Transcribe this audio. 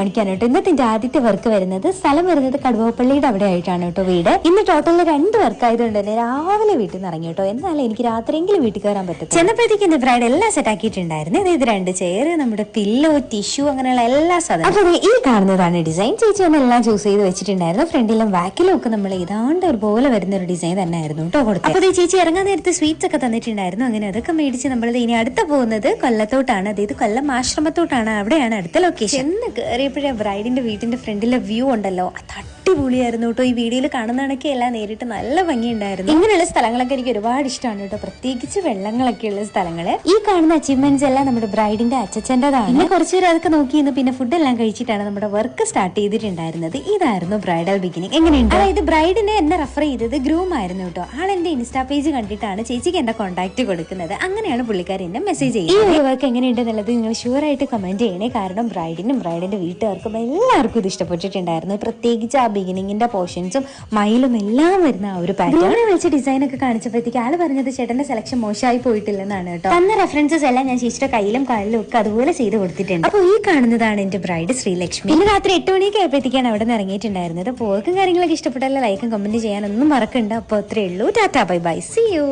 മണിക്കാണ് കേട്ടോ ഇന്നത്തെ എന്റെ ആദ്യത്തെ വർക്ക് വരുന്നത് സ്ഥലം വരുന്നത് കടുവപ്പള്ളിയുടെ അവിടെ ആയിട്ടാണ് കേട്ടോ വീട്. ഇന്ന് ടോട്ടലിൽ രണ്ട് വർക്ക് ആയതുകൊണ്ട് തന്നെ രാവിലെ വീട്ടിൽ നിന്ന് ഇറങ്ങി കേട്ടോ. എന്നാലും എനിക്ക് രാത്രിയെങ്കിലും വീട്ടിൽ കയറാൻ പറ്റും ചെന്നപ്പോഴത്തേക്ക് എന്റെ ബ്രൈഡ് എല്ലാം സെറ്റ് ആക്കിയിട്ടുണ്ടായിരുന്നു? ഇത് രണ്ട് ചെയർ നമ്മുടെ പില്ലോ ടിഷ്യൂ അങ്ങനെയുള്ള എല്ലാ സാധനം അപ്പൊ ഈ കാണുന്നതാണ് ഡിസൈൻ ചേച്ചി തന്നെ എല്ലാം ചൂസ് ചെയ്ത് വെച്ചിട്ടുണ്ടായിരുന്നു. ഫ്രണ്ടിലും ബാക്കിലും ഒക്കെ നമ്മൾ ഏതാണ്ട് ഒരുപോലെ വരുന്ന ഒരു ഡിസൈൻ തന്നെ ആയിരുന്നു കേട്ടോ കൊടുത്തത് അപ്പൊ ചേച്ചി ഇറങ്ങാൻ നേരത്തെ സ്വീറ്റ്സ് ഒക്കെ തന്നിട്ടുണ്ടായിരുന്നു. അങ്ങനെ അതൊക്കെ മേടിച്ച് നമ്മൾ ഇനി അടുത്ത പോകുന്നത് കൊല്ലത്തോട്ടാണ്. അതായത് കൊല്ലം ആശ്രമത്തോട്ടാണ്. അവിടെയാണ് അടുത്ത ലൊക്കേഷൻ എന്ന് കയറിയപ്പോഴേ ബ്രൈഡിന്റെ വീട്ടിന്റെ ഫ്രണ്ടിലെ വ്യൂ ഉണ്ടല്ലോ. അത് അടിപൊളിയായിരുന്നു കേട്ടോ. ഈ വീഡിയോയിൽ കാണുന്നതാണൊക്കെ എല്ലാം നേരിട്ട് നല്ല ഭംഗിയുണ്ടായിരുന്നു. ഇങ്ങനെയുള്ള സ്ഥലങ്ങളൊക്കെ എനിക്ക് ഒരുപാട് ഇഷ്ടമാണ് കേട്ടോ. പ്രത്യേകിച്ച് വെള്ളങ്ങളൊക്കെ ഉള്ള സ്ഥലങ്ങൾ ഈ കാണുന്ന അച്ചീവ്മെന്റ്സ് എല്ലാം നമ്മുടെ ബ്രൈഡിന്റെ അച്ഛച്ചന്റെതാണ് പിന്നെ കുറച്ചു പേര് അതൊക്കെ നോക്കിയിരുന്നു പിന്നെ ഫുഡ് എല്ലാം കഴിച്ചിട്ടാണ് നമ്മുടെ വർക്ക് സ്റ്റാർട്ട് ചെയ്തിട്ടുണ്ടായിരുന്നത്. ഇതായിരുന്നു ബ്രൈഡൽ ബിഗിനിങ് എങ്ങനെയുണ്ട്? അതായത് ബ്രൈഡിനെ എന്നെ റെഫർ ചെയ്തത് ഗ്രൂം ആയിരുന്നു കേട്ടോ. ആൾ എന്റെ ഇൻസ്റ്റാ പേജ് കണ്ടിട്ടാണ് ചേച്ചിക്ക് എന്റെ കോൺടാക്ട് കൊടുക്കുന്നത്. അങ്ങനെയാണ് പുള്ളിക്കാരി എന്നെ മെസ്സേജ് ചെയ്യുന്നത്. ഈ വർക്ക് എങ്ങനെയുണ്ട് എന്നുള്ളത് നിങ്ങൾ ഷുവർ ആയിട്ട് കമന്റ് ചെയ്യണേ. കാരണം ബ്രൈഡിനും ബ്രൈഡിന്റെ വീട്ടുകാർക്കും എല്ലാവർക്കും ഇത് ഇഷ്ടപ്പെട്ടിട്ടുണ്ടായിരുന്നു. പ്രത്യേകിച്ച് ആ ബിഗിനിങ്ങിന്റെ പോർഷൻസും മൈലും എല്ലാം വരുന്ന ആ ഒരു പാറ്റേൺ വെച്ച് ഡിസൈൻ ഒക്കെ കാണിച്ചപ്പോഴത്തേക്ക് ആൾ പറഞ്ഞത് ചേട്ടന്റെ സെലക്ഷൻ മോശമായി പോയിട്ടില്ലെന്നാണ് കേട്ടോ. തന്ന റെഫറൻസസ് എല്ലാം ഞാൻ ചേച്ചിയുടെ കയ്യിലും കാലിലും ഒക്കെ അതുപോലെ ചെയ്ത് കൊടുത്തിട്ടുണ്ട്. അപ്പോൾ ഈ കാണുന്നതാണ് എന്റെ ബ്രൈഡ് ശ്രീലക്ഷ്മി. ഇന്ന് രാത്രി എട്ട് മണിയൊക്കെ ആയപ്പോഴത്തേക്കാണ് അവിടെ നിന്ന് ഇറങ്ങിയിട്ടുണ്ടായിരുന്നത്. പോർക്കും കാര്യങ്ങളൊക്കെ ഇഷ്ടപ്പെട്ടല്ല ലൈക്കും കമന്റ് ചെയ്യാനൊന്നും മറക്കണ്ട. അപ്പോൾ അത്രേ ഉള്ളൂ. Tata bye bye see you